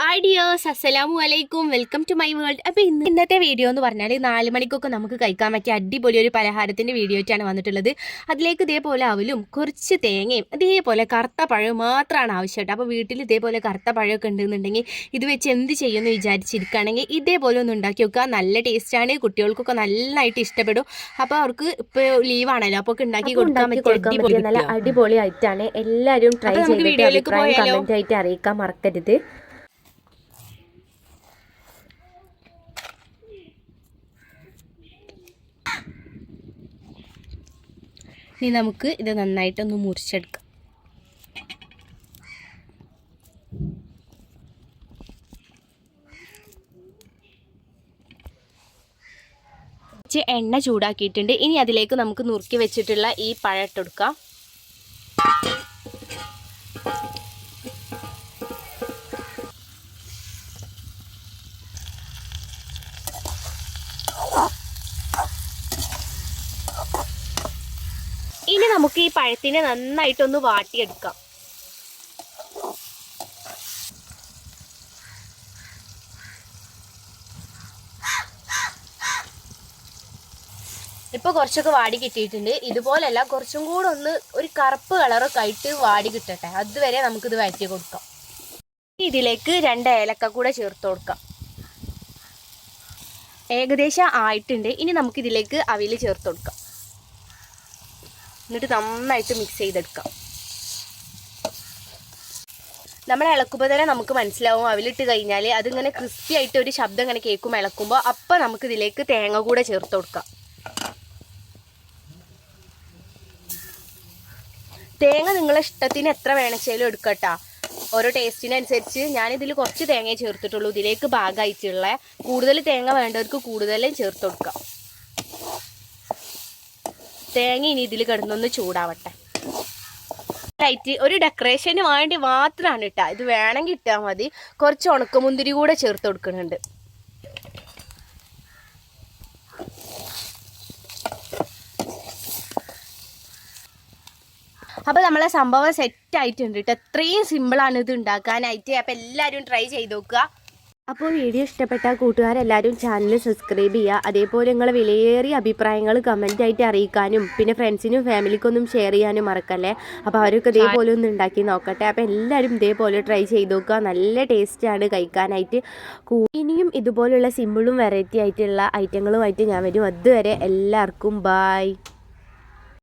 Hi dears അസ്സലാമു അലൈക്കും welcome to my world അപ്പോൾ ഇന്ന് ഇന്നത്തെ വീഡിയോ എന്ന് പറഞ്ഞാൽ നാല് മണിക്കൊക്കെ നമുക്ക് കഴിക്കാൻ പറ്റിയ അടിപൊളി ഒരു പലഹാരത്തിന്റെ വീഡിയോ ആയിട്ടാണ് വന്നിട്ടുള്ളത്. അതിലേക്ക് ഇതേപോലെ അവലും കുറച്ച് തേങ്ങയും അതേപോലെ കറുത്ത പഴവും മാത്രമാണ് ആവശ്യമായിട്ട്. അപ്പോൾ വീട്ടിൽ ഇതേപോലെ കറുത്ത പഴമൊക്കെ ഉണ്ടെന്നുണ്ടെങ്കിൽ ഇത് വെച്ച് എന്ത് ചെയ്യുമെന്ന് വിചാരിച്ചിരിക്കുകയാണെങ്കിൽ ഇതേപോലെ ഒന്ന് ഉണ്ടാക്കി വെക്കുക നല്ല ടേസ്റ്റാണ് കുട്ടികൾക്കൊക്കെ നന്നായിട്ട് ഇഷ്ടപ്പെടും. അപ്പോൾ അവർക്ക് ഇപ്പോൾ ലീവാണല്ലോ അപ്പോൾ ഒക്കെ ഉണ്ടാക്കി കൊടുക്കാൻ പറ്റിയ നല്ല അടിപൊളി ആയിട്ടാണ് എല്ലാവരും ട്രൈ ചെയ്തിട്ട് അഭിപ്രായം ആയിട്ട് അറിയിക്കാൻ മറക്കരുത്. ഇനി നമുക്ക് ഇത് നന്നായിട്ടൊന്ന് മുറിച്ചെടുക്കാം. കുറച്ച് എണ്ണ ചൂടാക്കിയിട്ടുണ്ട്. ഇനി അതിലേക്ക് നമുക്ക് നുറുക്കി വെച്ചിട്ടുള്ള ഈ പഴം ഇട്ടെടുക്കാം ഇനി നമുക്ക് ഈ പഴത്തിനെ നന്നായിട്ടൊന്ന് വാട്ടിയെടുക്കാം. ഇപ്പൊ കുറച്ചൊക്കെ വാടി കിട്ടിയിട്ടുണ്ട്. ഇതുപോലല്ല കുറച്ചും കൂടെ ഒന്ന് ഒരു കറുപ്പ് കളറൊക്കെ ആയിട്ട് വാടി കിട്ടട്ടെ. അതുവരെ നമുക്കിത് വഴറ്റി കൊടുക്കാം. ഇതിലേക്ക് രണ്ട് ഏലക്ക കൂടെ ചേർത്ത് കൊടുക്കാം. ഏകദേശം ആയിട്ടുണ്ട്. ഇനി നമുക്കിതിലേക്ക് അവിൽ ചേർത്ത് കൊടുക്കാം. എന്നിട്ട് നന്നായിട്ട് മിക്സ് ചെയ്തെടുക്കാം. നമ്മൾ ഇളക്കുമ്പോൾ തന്നെ നമുക്ക് മനസ്സിലാവും. അവിലിട്ട് കഴിഞ്ഞാൽ അതിങ്ങനെ ക്രിസ്പി ആയിട്ട് ഒരു ശബ്ദം ഇങ്ങനെ കേൾക്കും ഇളക്കുമ്പോൾ അപ്പം നമുക്ക് ഇതിലേക്ക് തേങ്ങ കൂടെ ചേർത്ത് കൊടുക്കാം. തേങ്ങ നിങ്ങളെ ഇഷ്ടത്തിന് എത്ര വേണച്ചാലും എടുക്കട്ടാ. ഓരോ ടേസ്റ്റിനനുസരിച്ച് ഞാനിതിൽ കുറച്ച് തേങ്ങയെ ചേർത്തിട്ടുള്ളൂ. ഇതിലേക്ക് ഭാഗമായിട്ടുള്ള കൂടുതൽ തേങ്ങ വേണ്ടവർക്ക് കൂടുതലും ചേർത്ത് കൊടുക്കാം. തേങ്ങ ഇനി ഇതിൽ കിടന്നൊന്ന് ചൂടാവട്ടെ. ലൈറ്റ് ഒരു ഡെക്കറേഷന് വേണ്ടി മാത്രമാണ് ഇട്ടാ. ഇത് വേണമെങ്കിൽ ഇട്ടാൽ മതി. കുറച്ച് ഉണക്കമുന്തിരി കൂടെ ചേർത്ത് കൊടുക്കുന്നുണ്ട്. അപ്പോൾ നമ്മളെ സംഭവം സെറ്റ് ആയിട്ടുണ്ട് കേട്ടോ. എത്രയും സിമ്പിളാണ് ഇത് ഉണ്ടാക്കാനായിട്ട്. അപ്പോൾ എല്ലാവരും ട്രൈ ചെയ്ത് നോക്കുക. അപ്പോൾ വീഡിയോ ഇഷ്ടപ്പെട്ട കൂട്ടുകാരെല്ലാവരും ചാനൽ സബ്സ്ക്രൈബ് ചെയ്യുക അതേപോലെ നിങ്ങളെ വിലയേറിയ അഭിപ്രായങ്ങൾ കമന്റ് ആയിട്ട് അറിയിക്കാനും പിന്നെ ഫ്രണ്ട്സിനും ഫാമിലിക്കൊന്നും ഷെയർ ചെയ്യാനും മറക്കല്ലേ? അപ്പോൾ അവരൊക്കെ ഇതേപോലെ ഒന്ന് ഉണ്ടാക്കി നോക്കട്ടെ. അപ്പോൾ എല്ലാവരും ഇതേപോലെ ട്രൈ ചെയ്ത് നോക്കുക. നല്ല ടേസ്റ്റാണ് കഴിക്കാനായിട്ട്. ഇനിയും ഇതുപോലുള്ള സിമ്പിളും വെറൈറ്റി ആയിട്ടുള്ള ഐറ്റങ്ങളുമായിട്ട് ഞാൻ വരും. അതുവരെ എല്ലാവർക്കും ബായ്